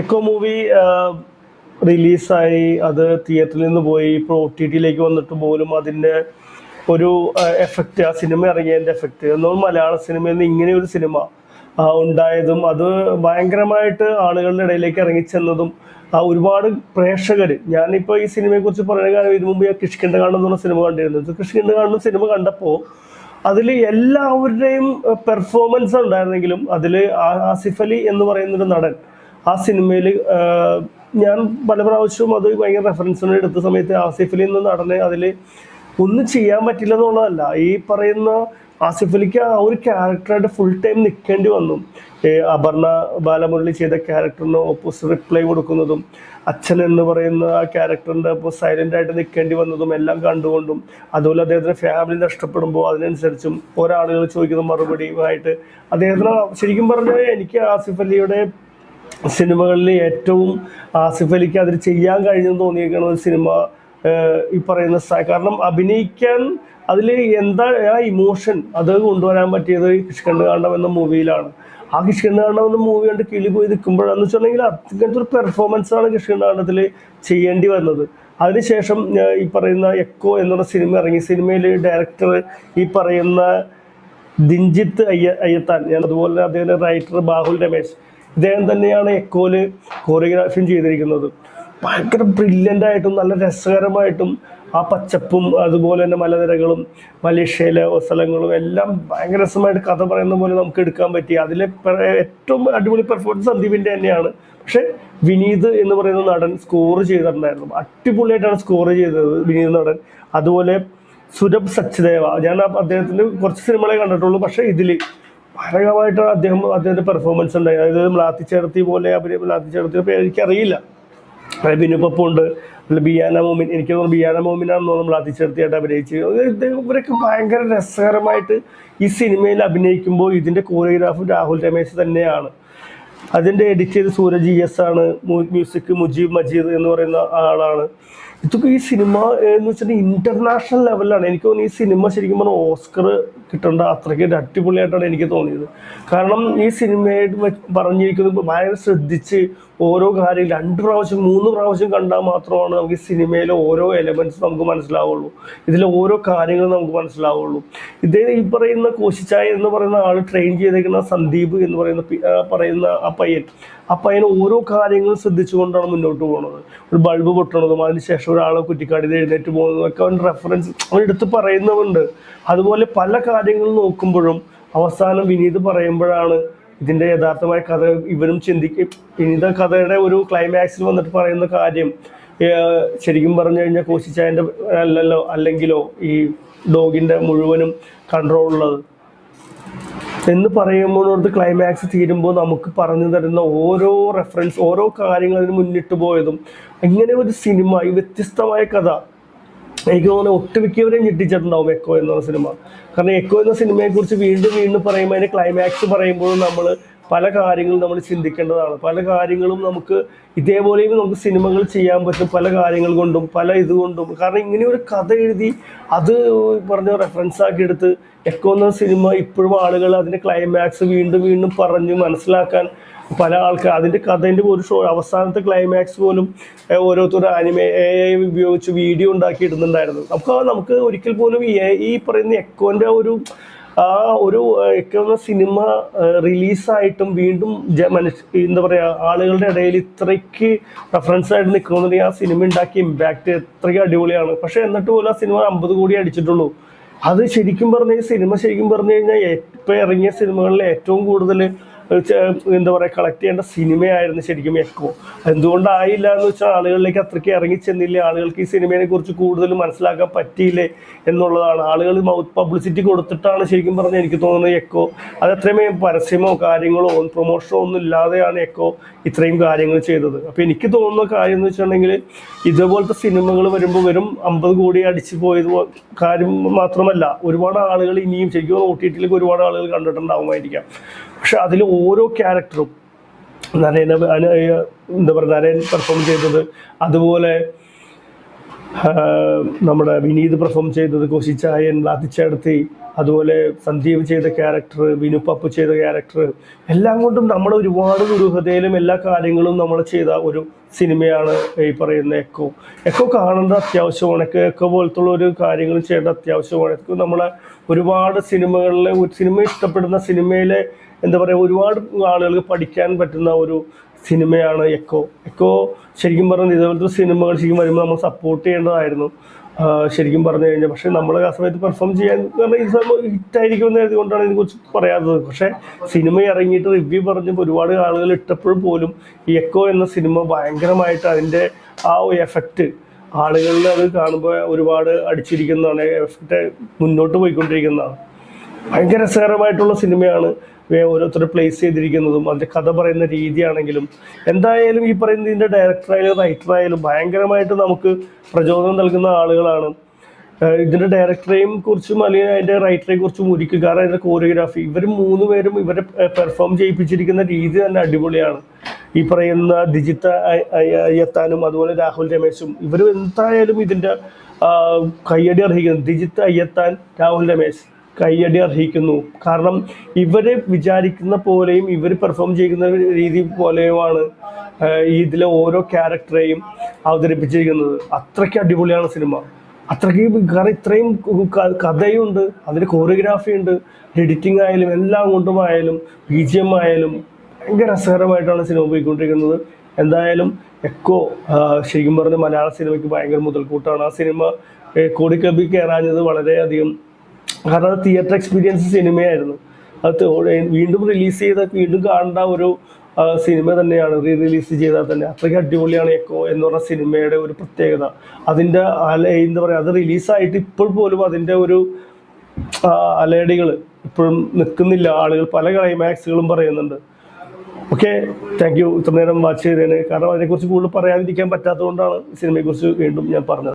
Echo movie റിലീസായി അത് തിയേറ്ററിൽ നിന്ന് പോയി. ഇപ്പോൾ ഒ ടി ടിയിലേക്ക് വന്നിട്ട് പോലും അതിന്റെ ഒരു എഫക്റ്റ് ആ സിനിമ ഇറങ്ങിയതിന്റെ എഫക്റ്റ് എന്നാൽ മലയാള സിനിമയിൽ നിന്ന് ഇങ്ങനെ ഒരു സിനിമ ഉണ്ടായതും അത് ഭയങ്കരമായിട്ട് ആളുകളുടെ ഇടയിലേക്ക് ഇറങ്ങിച്ചെന്നതും ആ ഒരുപാട് പ്രേക്ഷകർ ഞാനിപ്പോൾ ഈ സിനിമയെക്കുറിച്ച് പറയുന്ന കാര്യം ഇതിനു മുമ്പ് ഞാൻ കിഷ്കിണ്ടകാണ്ട് എന്ന് പറഞ്ഞ സിനിമ കണ്ടിരുന്നു. കിഷ്കിണ്ടകാണ്ട് സിനിമ കണ്ടപ്പോൾ അതിൽ എല്ലാവരുടെയും പെർഫോമൻസ് ഉണ്ടായിരുന്നെങ്കിലും അതിൽ ആസിഫ് അലി എന്ന് പറയുന്നൊരു നടൻ ആ സിനിമയിൽ ഞാൻ പല പ്രാവശ്യവും അത് ഭയങ്കര റെഫറൻസിന് എടുത്ത സമയത്ത് ആസിഫ് അലി എന്ന നടനെ അതിൽ ഒന്നും ചെയ്യാൻ പറ്റില്ല എന്നുള്ളതല്ല ഈ പറയുന്ന ആസിഫ് അലിക്ക് ആ ഒരു ക്യാരക്ടറായിട്ട് ഫുൾ ടൈം നിൽക്കേണ്ടി വന്നു. അപർണ ബാലമുരളി ചെയ്ത ക്യാരക്ടറിന് ഓപ്പോസിറ്റ് റിപ്ലൈ കൊടുക്കുന്നതും അച്ഛൻ എന്ന് പറയുന്ന ആ ക്യാരക്ടറിന്റെ അപ്പോൾ സൈലന്റ് ആയിട്ട് നിൽക്കേണ്ടി വന്നതും എല്ലാം കണ്ടുകൊണ്ടും അതുപോലെ അദ്ദേഹത്തിന്റെ ഫാമിലി നഷ്ടപ്പെടുമ്പോൾ അതിനനുസരിച്ചും ഒരാളുകൾ ചോദിക്കുന്ന മറുപടിയുമായിട്ട് അദ്ദേഹത്തിന് ശരിക്കും പറഞ്ഞാൽ എനിക്ക് ആസിഫ് അലിയുടെ സിനിമകളിൽ ഏറ്റവും ആസിഫ് അലിക്ക് അതിൽ ചെയ്യാൻ കഴിഞ്ഞെന്ന് തോന്നിയിരിക്കുന്ന ഒരു സിനിമ ഈ പറയുന്ന കാരണം അഭിനയിക്കാൻ അതിൽ എന്താ ആ ഇമോഷൻ അത് കൊണ്ടുവരാൻ പറ്റിയത് കിഷ്കണ്ട് കാണ്ഡം എന്ന മൂവിയിലാണ്. ആ കിഷ്കണ്ട് കാണ്ഡം എന്ന മൂവി കണ്ട് കിളി പോയി നിൽക്കുമ്പോഴാന്ന് വെച്ചിട്ടുണ്ടെങ്കിൽ അങ്ങനത്തെ ഒരു പെർഫോമൻസ് ആണ് കിഷ്കണ്ട് കാണ്ഡത്തിൽ ചെയ്യേണ്ടി വന്നത്. അതിനുശേഷം ഈ പറയുന്ന എക്കോ എന്നുള്ള സിനിമ ഇറങ്ങി. സിനിമയിൽ ഡയറക്ടർ ഈ പറയുന്ന ദിഞ്ചിത്ത് അയ്യ അയ്യത്താൻ ഞാൻ അതുപോലെ അദ്ദേഹം റൈറ്റർ ബാഹുൽ രമേശ്. ഇദ്ദേഹം തന്നെയാണ് എക്കോൽ കോറിയോഗ്രാഫിയും ചെയ്തിരിക്കുന്നത്. ഭയങ്കര ബ്രില്യന്റ് ആയിട്ടും നല്ല രസകരമായിട്ടും ആ പച്ചപ്പും അതുപോലെ തന്നെ മലനിരകളും മലേഷ്യയിലെ സ്ഥലങ്ങളും എല്ലാം ഭയങ്കര രസമായിട്ട് കഥ പറയുന്ന പോലെ നമുക്ക് എടുക്കാൻ പറ്റി. അതിലെ ഏറ്റവും അടിപൊളി പെർഫോമൻസ് സന്ദീപിന്റെ തന്നെയാണ്. പക്ഷേ വിനീത് എന്ന് പറയുന്ന നടൻ സ്കോർ ചെയ്തിട്ടുണ്ടായിരുന്നു. അടിപൊളിയായിട്ടാണ് സ്കോർ ചെയ്തത് വിനീത് നടൻ. അതുപോലെ സുരഭ് സച്ദേവ ഞാൻ അദ്ദേഹത്തിന്റെ കുറച്ച് സിനിമകളെ കണ്ടിട്ടുള്ളൂ. പക്ഷേ ഇതിൽ ഭയങ്കരമായിട്ട് അദ്ദേഹം അദ്ദേഹത്തിന്റെ പെർഫോമൻസ് ഉണ്ടായി അതായത് മ്ലാത്തിച്ചേർത്തി പോലെ അവർ മ്ലാത്തി ചേർത്തി പേര് എനിക്കറിയില്ല. അതായത് ബിനുപ്പുണ്ട് അല്ല ബിയാന മോമിൻ. എനിക്ക് തോന്നുന്നു ബിയാന മോമിനാണെന്ന് തോന്നുന്നു മ്ലാത്തിച്ചേർത്തിയായിട്ട് അഭിനയിച്ച്. ഇവരൊക്കെ ഭയങ്കര രസകരമായിട്ട് ഈ സിനിമയിൽ അഭിനയിക്കുമ്പോൾ ഇതിന്റെ കോറിയോഗ്രാഫും രാഹുൽ രമേശ് തന്നെയാണ്. അതിന്റെ എഡിറ്റ് ചെയ്ത് സൂരജ് ഇ എസ് ആണ്. മ്യൂസിക് മുജീബ് മജീദ് എന്ന് പറയുന്ന ആളാണ്. ഇതൊക്കെ ഈ സിനിമ എന്ന് വെച്ചിട്ടുണ്ടെങ്കിൽ ഇന്റർനാഷണൽ ലെവലിലാണ് എനിക്ക് തോന്നുന്നു ഈ സിനിമ ശരിക്കും പറഞ്ഞാൽ ഓസ്കർ കിട്ടേണ്ട അത്രയ്ക്ക് ഒരു അടിപൊളിയായിട്ടാണ് എനിക്ക് തോന്നിയത്. കാരണം ഈ സിനിമയായിട്ട് പറഞ്ഞിരിക്കുന്നത് ഭയങ്കര ശ്രദ്ധിച്ച് ഓരോ കാര്യം രണ്ട് പ്രാവശ്യം മൂന്ന് പ്രാവശ്യം കണ്ടാൽ മാത്രമാണ് നമുക്ക് ഈ സിനിമയിലെ ഓരോ എലമെന്റ്സ് നമുക്ക് മനസ്സിലാവുള്ളൂ. ഇതിലെ ഓരോ കാര്യങ്ങൾ നമുക്ക് മനസ്സിലാവുള്ളൂ. ഇതേ ഈ പറയുന്ന കോശിച്ചായ എന്ന് പറയുന്ന ആൾ ട്രെയിൻ ചെയ്തേക്കുന്ന സന്ദീപ് എന്ന് പറയുന്ന പറയുന്ന ആ പയ്യൻ. ആ അതിന് ഓരോ കാര്യങ്ങളും ശ്രദ്ധിച്ചുകൊണ്ടാണ് മുന്നോട്ട് പോകുന്നത് ഒരു ബൾബ് പൊട്ടണതും അതിനുശേഷം ഒരാളെ കുറ്റിക്കാടിത് എഴുന്നേറ്റ് പോകുന്നതും ഒക്കെ അവൻ റെഫറൻസ് അവൻ എടുത്ത് പറയുന്നതുണ്ട് അതുപോലെ പല കാര്യങ്ങൾ നോക്കുമ്പോഴും അവസാനം വിനീത് പറയുമ്പോഴാണ് ഇതിന്റെ യഥാർത്ഥമായ കഥ ഇവരും ചിന്തിക്കും വിനീത കഥയുടെ ഒരു ക്ലൈമാക്സിൽ വന്നിട്ട് പറയുന്ന കാര്യം ശരിക്കും പറഞ്ഞു കഴിഞ്ഞാൽ കോശിച്ചായന്റെ അല്ലല്ലോ അല്ലെങ്കിലോ ഈ ഡോഗിന്റെ മുഴുവനും കൺട്രോൾ ഉള്ളത്. എന്ന് പറയുമ്പോഴോട് ക്ലൈമാക്സ് തീരുമ്പോൾ നമുക്ക് പറഞ്ഞു തരുന്ന ഓരോ റെഫറൻസ് ഓരോ കാര്യങ്ങൾ അതിന് മുന്നിട്ട് പോയതും ഇങ്ങനെ ഒരു സിനിമ ഈ വ്യത്യസ്തമായ കഥ. എനിക്ക് തോന്നുന്നു ഒട്ടുമിക്കവരെയും ഞെട്ടിച്ചിട്ടുണ്ടാവും എക്കോ എന്ന സിനിമ കാരണം എക്കോ എന്ന സിനിമയെക്കുറിച്ച് വീണ്ടും വീണ്ടും പറയുമ്പോൾ അതിന്റെ ക്ലൈമാക്സ് പറയുമ്പോഴും നമ്മൾ പല കാര്യങ്ങളും നമ്മൾ ചിന്തിക്കേണ്ടതാണ്. പല കാര്യങ്ങളും നമുക്ക് ഇതേപോലെയും നമുക്ക് സിനിമകൾ ചെയ്യാൻ പറ്റും. പല കാര്യങ്ങൾ കൊണ്ടും പല ഇതുകൊണ്ടും കാരണം ഇങ്ങനെ ഒരു കഥ എഴുതി അത് പറഞ്ഞ റെഫറൻസ് ആക്കി എടുത്ത് എക്കോ എന്ന സിനിമ ഇപ്പോഴും ആളുകൾ അതിന്റെ ക്ലൈമാക്സ് വീണ്ടും വീണ്ടും പറഞ്ഞ് മനസ്സിലാക്കാൻ പല ആൾക്കാർ അതിന്റെ കഥന്റെ ഒരു ഷോ അവസാനത്തെ ക്ലൈമാക്സ് പോലും ഓരോരുത്തരും ആനിമേ എ ഐ ഉപയോഗിച്ച് വീഡിയോ ഉണ്ടാക്കി ഇടുന്നുണ്ടായിരുന്നു. നമുക്ക് നമുക്ക് ഒരിക്കൽ പോലും ഈ പറയുന്ന എക്കോന്റെ ഒരു ആ ഒരു എന്ന സിനിമ റിലീസായിട്ടും വീണ്ടും മനുഷ്യ എന്താ പറയുക ആളുകളുടെ ഇടയിൽ ഇത്രയ്ക്ക് റെഫറൻസ് ആയിട്ട് നിൽക്കണമെന്നുണ്ടെങ്കിൽ ആ സിനിമ ഉണ്ടാക്കിയ ഇമ്പാക്റ്റ് എത്രയ്ക്ക് അടിപൊളിയാണ്. പക്ഷേ എന്നിട്ട് പോലും ആ സിനിമ അമ്പത് കോടി അടിച്ചിട്ടുള്ളൂ. അത് ശരിക്കും പറഞ്ഞ സിനിമ ശരിക്കും പറഞ്ഞു കഴിഞ്ഞാൽ ഇപ്പം ഇറങ്ങിയ സിനിമകളിൽ ഏറ്റവും കൂടുതൽ എന്താ പറയുക കളക്ട് ചെയ്യേണ്ട സിനിമയായിരുന്നു ശരിക്കും എക്കോ. എന്തുകൊണ്ടായില്ല എന്ന് വെച്ചാൽ ആളുകളിലേക്ക് അത്രയ്ക്ക് ഇറങ്ങി ചെന്നില്ല? ആളുകൾക്ക് ഈ സിനിമയെ കുറിച്ച് കൂടുതൽ മനസ്സിലാക്കാൻ പറ്റിയില്ലേ എന്നുള്ളതാണ്. ആളുകൾ മൗത്ത് പബ്ലിസിറ്റി കൊടുത്തിട്ടാണ് ശരിക്കും പറഞ്ഞാൽ എനിക്ക് തോന്നുന്നത് എക്കോ. അത് അത്രയും പരസ്യമോ കാര്യങ്ങളോ പ്രൊമോഷനോ ഒന്നും ഇല്ലാതെയാണ് എക്കോ ഇത്രയും കാര്യങ്ങൾ ചെയ്തത്. അപ്പോൾ എനിക്ക് തോന്നുന്ന കാര്യം എന്ന് വെച്ചിട്ടുണ്ടെങ്കിൽ ഇതുപോലത്തെ സിനിമകൾ വരുമ്പോൾ വെറും അമ്പത് കോടി അടിച്ചു പോയത് കാര്യം മാത്രമല്ല ഒരുപാട് ആളുകൾ ഇനിയും ശരിക്കും ഒ ടി ടിയിലേക്ക് ഒരുപാട് ആളുകൾ കണ്ടിട്ടുണ്ടാവുമായിരിക്കാം. പക്ഷെ അതിൽ ഓരോ ക്യാരക്ടറും നരേന എന്താ പറയുക നരേൻ പെർഫോം ചെയ്തത് അതുപോലെ നമ്മുടെ വിനീത് പെർഫോം ചെയ്തത് കോശിച്ചായൻ ലാത്തിച്ചേടത്തി അതുപോലെ സന്ദീപ് ചെയ്ത ക്യാരക്ടർ വിനു പപ്പു ചെയ്ത ക്യാരക്ടർ എല്ലാം കൊണ്ടും നമ്മൾ ഒരുപാട് ദുരൂഹതയിലും എല്ലാ കാര്യങ്ങളും നമ്മൾ ചെയ്ത ഒരു സിനിമയാണ് ഈ പറയുന്ന എക്കോ എക്കോ കാണേണ്ട അത്യാവശ്യമാണ് എക്കോ എക്കോ പോലത്തുള്ള ഒരു കാര്യങ്ങൾ ചെയ്യേണ്ട അത്യാവശ്യമാണ് എക്കോ നമ്മളെ ഒരുപാട് സിനിമകളിലെ സിനിമ ഇഷ്ടപ്പെടുന്ന സിനിമയിലെ എന്താ പറയുക ഒരുപാട് ആളുകൾക്ക് പഠിക്കാൻ പറ്റുന്ന ഒരു സിനിമയാണ് എക്കോ എക്കോ ശരിക്കും പറഞ്ഞാൽ ഇതുപോലത്തെ സിനിമകൾ ശരിക്കും വരുമ്പോൾ നമ്മൾ സപ്പോർട്ട് ചെയ്യേണ്ടതായിരുന്നു. ശരിക്കും പറഞ്ഞു കഴിഞ്ഞാൽ പക്ഷേ നമ്മൾ ആ സമയത്ത് പെർഫോം ചെയ്യാൻ കാരണം ഈ സമയം കൊണ്ടാണ് ഇതിനെ ഇതിനെക്കുറിച്ച് പറയാത്തത്. പക്ഷേ സിനിമ ഇറങ്ങിയിട്ട് റിവ്യൂ പറഞ്ഞപ്പോൾ ഒരുപാട് ആളുകൾ ഇട്ടപ്പോഴും പോലും ഈ എക്കോ എന്ന സിനിമ ഭയങ്കരമായിട്ട് അതിന്റെ ആ ഒരു എഫക്റ്റ് ആളുകളിൽ അത് കാണുമ്പോൾ ഒരുപാട് അടിച്ചിരിക്കുന്നതാണ് എഫക്റ്റ് മുന്നോട്ട് പോയിക്കൊണ്ടിരിക്കുന്നതാണ്. ഭയങ്കര രസകരമായിട്ടുള്ള സിനിമയാണ് ഓരോരുത്തർ പ്ലേസ് ചെയ്തിരിക്കുന്നതും അതിന്റെ കഥ പറയുന്ന രീതിയാണെങ്കിലും എന്തായാലും ഈ പറയുന്ന ഇതിന്റെ ഡയറക്ടറായാലും റൈറ്ററായാലും ഭയങ്കരമായിട്ട് നമുക്ക് പ്രചോദനം നൽകുന്ന ആളുകളാണ്. ഇതിന്റെ ഡയറക്ടറെയും കുറിച്ചും അല്ലെങ്കിൽ അതിന്റെ റൈറ്ററെ കുറിച്ചും ഒരിക്കൽ കാരണം അതിന്റെ കോറിയോഗ്രാഫി ഇവർ മൂന്ന് പേരും ഇവരെ പെർഫോം ചെയ്യിപ്പിച്ചിരിക്കുന്ന രീതി തന്നെ അടിപൊളിയാണ്. ഈ പറയുന്ന ദിജിത്ത അയ- അയ- അയ്യത്താനും അതുപോലെ രാഹുൽ രമേശും ഇവർ എന്തായാലും ഇതിന്റെ കയ്യടി അർഹിക്കുന്നു. ദിജിത്ത് അയ്യത്താൻ രാഹുൽ രമേശ്. കയ്യടി അർഹിക്കുന്നു. കാരണം ഇവർ വിചാരിക്കുന്ന പോലെയും ഇവർ പെർഫോം ചെയ്യുന്ന രീതി പോലെയുമാണ് ഇതിലെ ഓരോ ക്യാരക്ടറെയും അവതരിപ്പിച്ചിരിക്കുന്നത്. അത്രയ്ക്ക് അടിപൊളിയാണ് സിനിമ അത്രയ്ക്ക് കാരണം ഇത്രയും കഥയുണ്ട് അതിന് കോറിയോഗ്രാഫി ഉണ്ട് എഡിറ്റിംഗ് ആയാലും എല്ലാം കൊണ്ടും ആയാലും ബി ജി എം ആയാലും ഭയങ്കര രസകരമായിട്ടാണ് സിനിമ പോയിക്കൊണ്ടിരിക്കുന്നത്. എന്തായാലും എക്കോ ശരിക്കും പറഞ്ഞ മലയാള സിനിമയ്ക്ക് ഭയങ്കര മുതൽക്കൂട്ടാണ്. ആ സിനിമ കോടിക്കബി കയറാഞ്ഞത് വളരെയധികം കാരണം അത് തിയേറ്റർ എക്സ്പീരിയൻസ് സിനിമയായിരുന്നു അത് വീണ്ടും റിലീസ് ചെയ്ത വീണ്ടും കാണേണ്ട ഒരു സിനിമ തന്നെയാണ്. റീ റിലീസ് ചെയ്താൽ തന്നെ അത്രയ്ക്ക് അടിപൊളിയാണ് എക്കോ എന്ന് പറഞ്ഞ സിനിമയുടെ ഒരു പ്രത്യേകത. അതിന്റെ അല എന്താ പറയുക അത് റിലീസായിട്ട് ഇപ്പോൾ പോലും അതിന്റെ ഒരു അലയടികൾ ഇപ്പോഴും നിൽക്കുന്നില്ല. ആളുകൾ പല ക്ലൈമാക്സുകളും പറയുന്നുണ്ട്. ഓക്കെ താങ്ക് യു ഇത്ര നേരം വാച്ച് ചെയ്തതിന് കാരണം അതിനെക്കുറിച്ച് കൂടുതൽ പറയാതിരിക്കാൻ പറ്റാത്തതുകൊണ്ടാണ് സിനിമയെക്കുറിച്ച് വീണ്ടും ഞാൻ പറഞ്ഞത്.